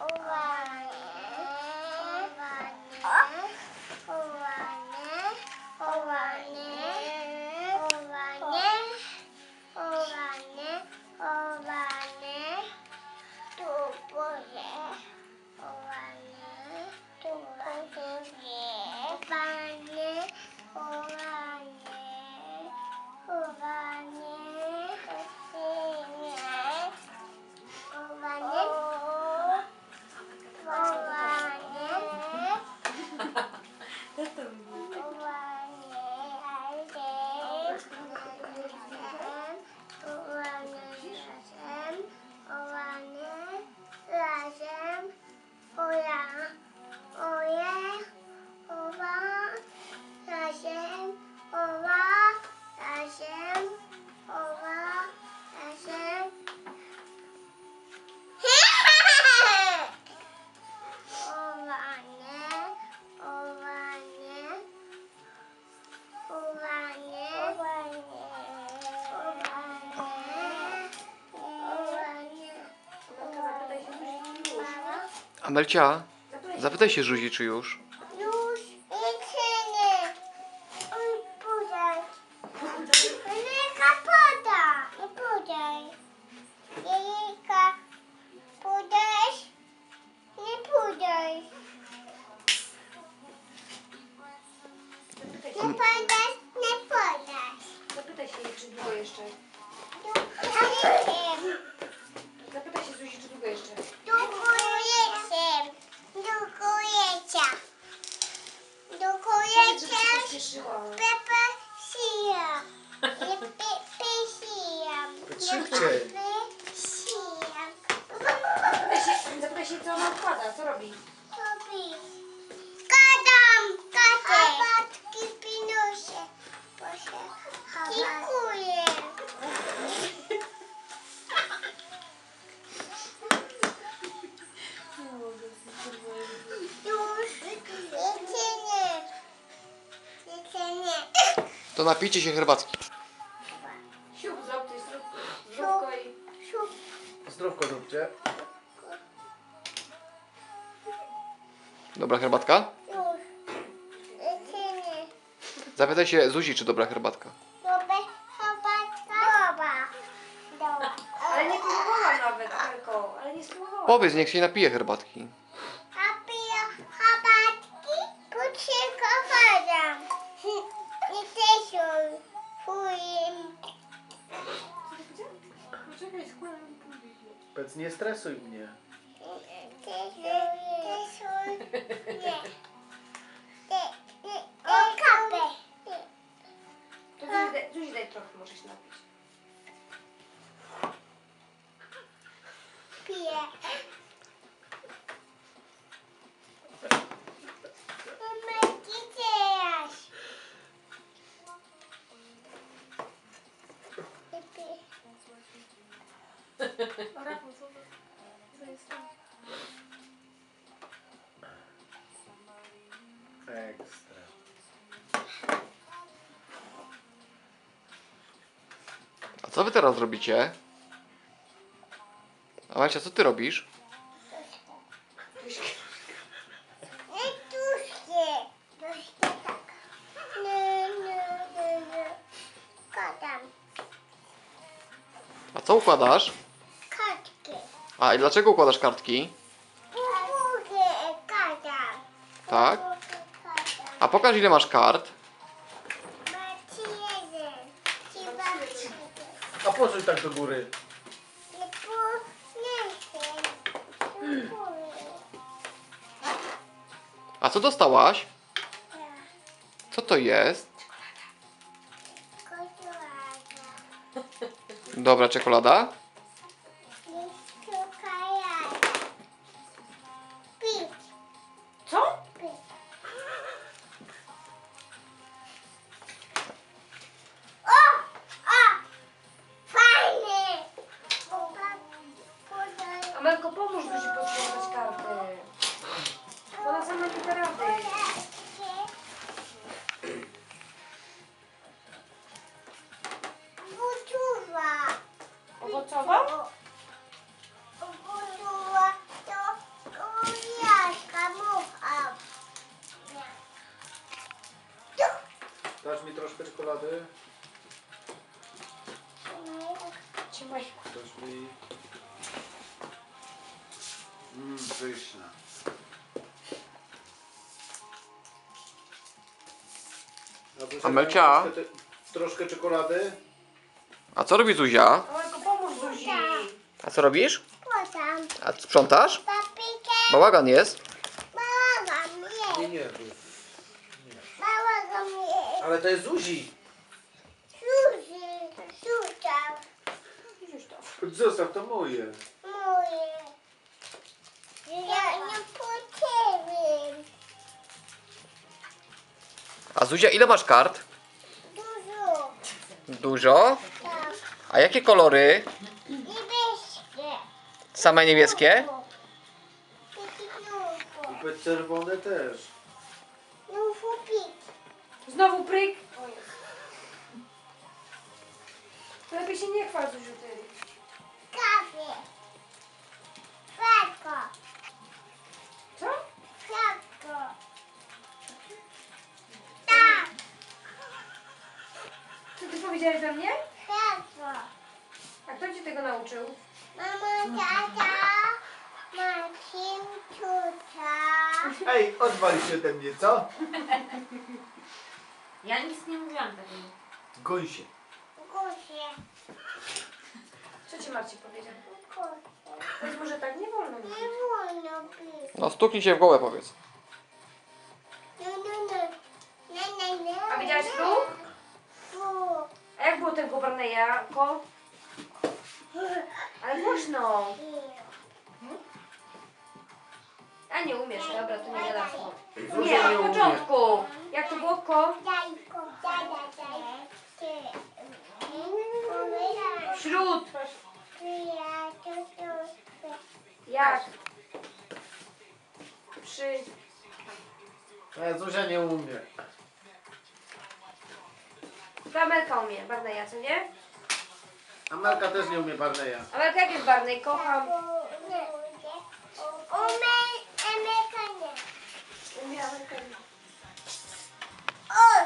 Olá. Amelcia, zapytaj się Zuzi, czy już. Już jedzenie. Oj, podaj. Jajka poda. Nie podaj. Jajka podaj. Nie podaj. Nie podaj, nie podaj. Zapytaj się jej, czy długo jeszcze. Ja wiem. Zapytaj się Zuzi, czy długo jeszcze. Dukujecie. Dukujecie. Powiedz, żeby Dukujecie. się pośpieszyła. Pepe sija. Nie pe, pe sija. Sija. Zapytaj się, zapytaj się, co ona odkłada, co robi. Robi. Gadam. Gadę. Abatki pinusie. Dziękuję. To napijcie się herbatki. Zdrówko zróbcie. Dobra herbatka? Zapytaj się Zuzi, czy dobra herbatka. Dobra, herbatka. Dobra. Dobra. Ale nie próbowała nawet, Elko, ale nie spróbowała. Powiedz, niech się napije herbatki. Powiedz, nie stresuj mnie. Ekstra. A co wy teraz robicie? Amelcia, co ty robisz? A co układasz? A i dlaczego układasz kartki? Tak? A pokaż ile masz kart. A podrzuć tak do góry. Po... A co dostałaś? Tak. Co to jest? Dobra czekolada? Czekolady? Trzymaj. Ktoś mi... Mmm, pyszna. Amelcia? Troszkę, troszkę czekolady? A co robi Zuzia? Amelko, pomóż Zuzi. A co robisz? Potem. A sprzątasz? Papikę. Bałagan jest. Bałagan Nie, jest. nie. jest. Ale to jest Zuzi. Już to. Zostaw, to moje. Moje. Ja nie potrzebny. A Zuzia, ile masz kart? Dużo. Dużo. Tak. A jakie kolory? Niebieskie. Same niebieskie? Taki nóżko. I czerwone też. Znowu pryk. O Jezu. Lepiej się nie chwal, Zuziu, ty. Kawie. Flasko. Co? Flasko. Tak. Co ty powiedziałeś do mnie? Flasko. A kto cię tego nauczył? Mama, tata. Marcin, tuta. Ej, odwal się ode mnie, co? Ja nic nie mówiłam takiego. Goń się. Gusie. Co ci Marcin powiedział? Powiedz może tak nie wolno mówić. Nie wolno być. No stuknij się w głowę powiedz. No, no, no. Nie, nie, nie. A widziałaś próg? Fu. A jak było tego Barneyako? Ale głośno. A nie umiesz, dobra, to nie gadasz. Zuzia Nie, od początku. Jak to było ko? To. Jak? Przy. E, Zuzia nie umie. Amelka umie, Barneya, co nie? Amelka też nie umie Barneya. Amelka, jak jest Barney? Kocham. Umie Amelka. Oj,